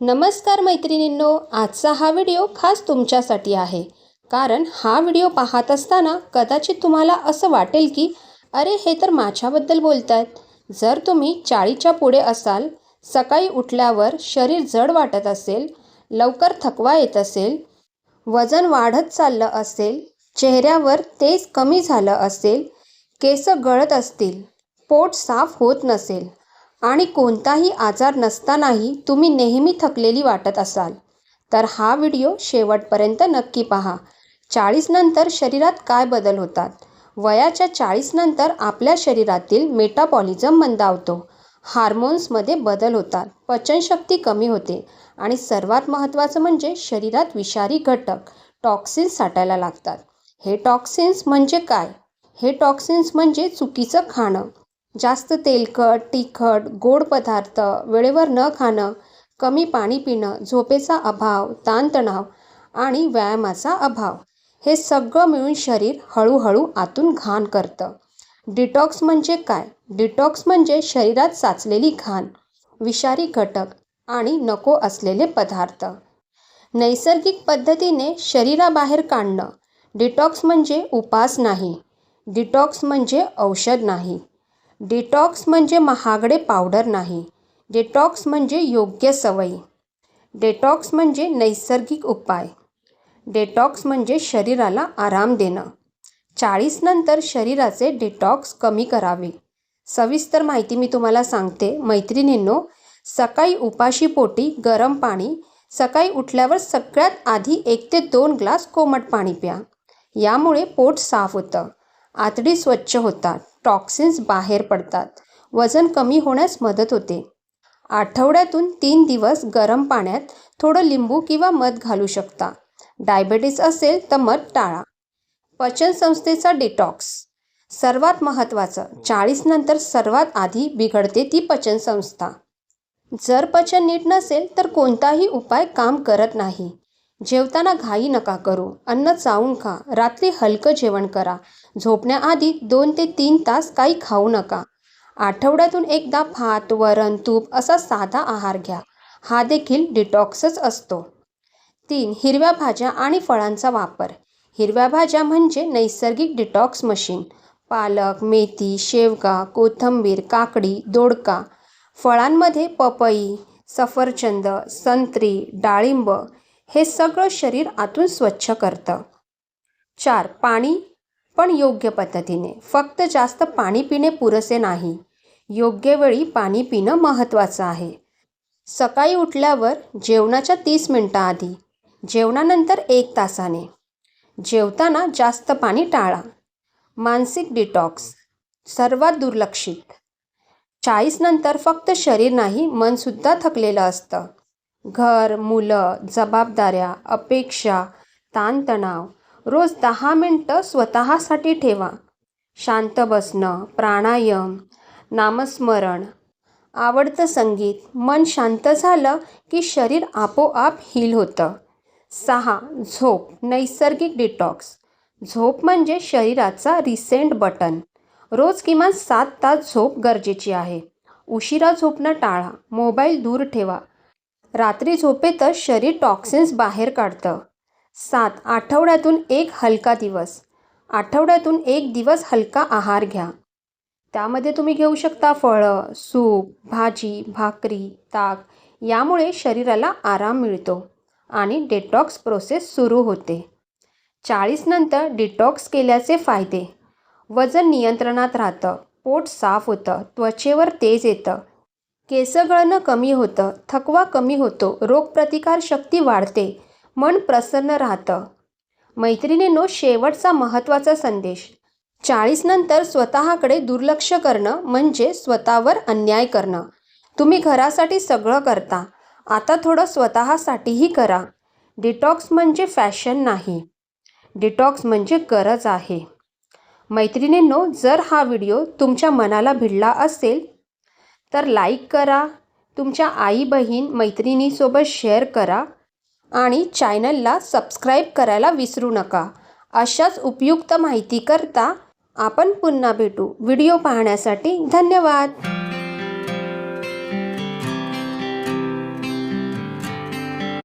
नमस्कार मैत्रिणींनो आजचा हा व्हिडिओ खास तुमच्यासाठी आहे. कारण हा व्हिडिओ पाहत असताना कदाचित तुम्हाला असं वाटेल की अरे हे तर माझ्याबद्दल बोलत आहेत जर तुम्ही चाळीच्या पुढे असाल सकाळी उठल्यावर शरीर जड वाटत असेल लवकर थकवा येत असेल वजन वाढत चाललं असेल चेहऱ्यावर तेज कमी झालं असेल केस गळत असतील पोट साफ होत नसेल आणि कोणताही आजार नसतानाही तुम्ही नेहमी थकलेली वाटत असाल. तर हा व्हिडिओ शेवटपर्यंत नक्की पहा. चाळीसनंतर शरीरात काय बदल होतात? वयाच्या चाळीसनंतर आपल्या शरीरातील मेटाबॉलिझम मंदावतो. हार्मोन्समध्ये बदल होतात. पचनशक्ती कमी होते. आणि सर्वात महत्त्वाचं म्हणजे शरीरात विषारी घटक टॉक्सिन्स साठायला लागतात. हे टॉक्सिन्स म्हणजे काय? हे टॉक्सिन्स म्हणजे चुकीचं खाणं. जास्त तेलकट तिखट गोड पदार्थ वेळेवर न खाणं कमी पाणी पिणं झोपेचा अभाव ताणतणाव आणि व्यायामाचा अभाव. हे सगळं मिळून शरीर हळूहळू आतून घाण करतं. डिटॉक्स म्हणजे काय? डिटॉक्स म्हणजे शरीरात साचलेली घाण विषारी घटक आणि नको असलेले पदार्थ. नैसर्गिक पद्धतीने शरीराबाहेर काढणं. डिटॉक्स म्हणजे उपास नाही. डिटॉक्स म्हणजे औषध नाही. डिटॉक्स म्हणजे महागडे पावडर नाही. डिटॉक्स म्हणजे योग्य सवयी. डेटॉक्स म्हणजे नैसर्गिक उपाय. डेटॉक्स म्हणजे शरीराला आराम देणं. चाळीसनंतर शरीराचे डिटॉक्स कमी करावे. सविस्तर माहिती मी तुम्हाला सांगते. मैत्रिणींनो सकाळी उपाशी पोटी गरम पाणी सकाळी उठल्यावर सगळ्यात आधी एक ते दोन ग्लास कोमट पाणी प्या. यामुळे पोट साफ होतं. आतडी स्वच्छ होतात. टॉक्सिन्स बाहेर पडतात. वजन कमी होण्यास मदत होते. आठवड्यातून तीन दिवस गरम पाण्यात थोडं लिंबू किंवा मध घालू शकता. डायबेटीस असेल तर मध टाळा. पचनसंस्थेचा डिटॉक्स सर्वात महत्त्वाचं चाळीस नंतर सर्वात आधी बिघडते ती पचनसंस्था जर पचन नीट नसेल तर कोणताही उपाय काम करत नाही. जेवताना घाई नका करू. अन्न चावून खा. रात्री हलकं जेवण करा. झोपण्याआधी दोन ते तीन तास काही खाऊ नका. आठवड्यातून एकदा भात वरण तूप असा साधा आहार घ्या. हा देखील डिटॉक्सच असतो. तीन हिरव्या भाज्या आणि फळांचा वापर. हिरव्या भाज्या म्हणजे नैसर्गिक डिटॉक्स मशीन. पालक मेथी शेवगा कोथिंबीर काकडी दोडका. फळांमध्ये पपई सफरचंद संत्री डाळिंब हे सगळं शरीर आतून स्वच्छ करतं. चार पाणी पण योग्य पद्धतीने. फक्त जास्त पाणी पिणे पुरेसे नाही. योग्य वेळी पाणी पिणं महत्त्वाचं आहे. सकाळी उठल्यावर जेवणाच्या तीस मिनटाआधी जेवणानंतर एक तासाने. जेवताना जास्त पाणी टाळा. मानसिक डिटॉक्स. सर्वात दुर्लक्षित. चाळीसनंतर फक्त शरीर नाही मनसुद्धा थकलेलं असतं. घर मुलं जबाबदाऱ्या अपेक्षा ताणतणाव. रोज दहा मिनटं स्वतःसाठी ठेवा. शांत बसणं प्राणायाम नामस्मरण. आवडतं संगीत. मन शांत झालं की शरीर आपोआप हील होतं. सहा झोप. नैसर्गिक डिटॉक्स झोप म्हणजे शरीराचा रिसेंट बटन रोज किमान सात तास झोप गरजेची आहे. उशिरा झोपणं टाळा. मोबाईल दूर ठेवा. रात्री झोपेतच शरीर टॉक्सिन्स बाहेर काढतं. सात आठवड्यातून एक हलका दिवस. आठवड्यातून एक दिवस हलका आहार घ्या. त्यामध्ये तुम्ही घेऊ शकता फळं सूप भाजी भाकरी ताक. यामुळे शरीराला आराम मिळतो आणि डेटॉक्स प्रोसेस सुरू होते. चाळीसनंतर डिटॉक्स केल्याचे फायदे. वजन नियंत्रणात राहतं पोट साफ होतं त्वचेवर तेज येतं केस गळणं कमी होतं थकवा कमी होतो रोगप्रतिकार शक्ती वाढते मन प्रसन्न राहतं. मैत्रिणीनो शेवटचा महत्त्वाचा संदेश. चाळीसनंतर स्वतःकडे दुर्लक्ष करणं म्हणजे स्वतःवर अन्याय करणं. तुम्ही घरासाठी सगळं करता आता थोडं स्वतःसाठीही करा. डिटॉक्स म्हणजे फॅशन नाही. डिटॉक्स म्हणजे गरज आहे. मैत्रिणींनो जर हा व्हिडिओ तुमच्या मनाला भिडला असेल तर लाईक करा. तुमच्या आई बहीण मैत्रिणीसोबत शेअर करा. आणि चॅनलला सबस्क्राईब करायला विसरू नका. अशाच उपयुक्त माहिती करता आपण पुन्हा भेटू. व्हिडिओ पाहण्यासाठी धन्यवाद.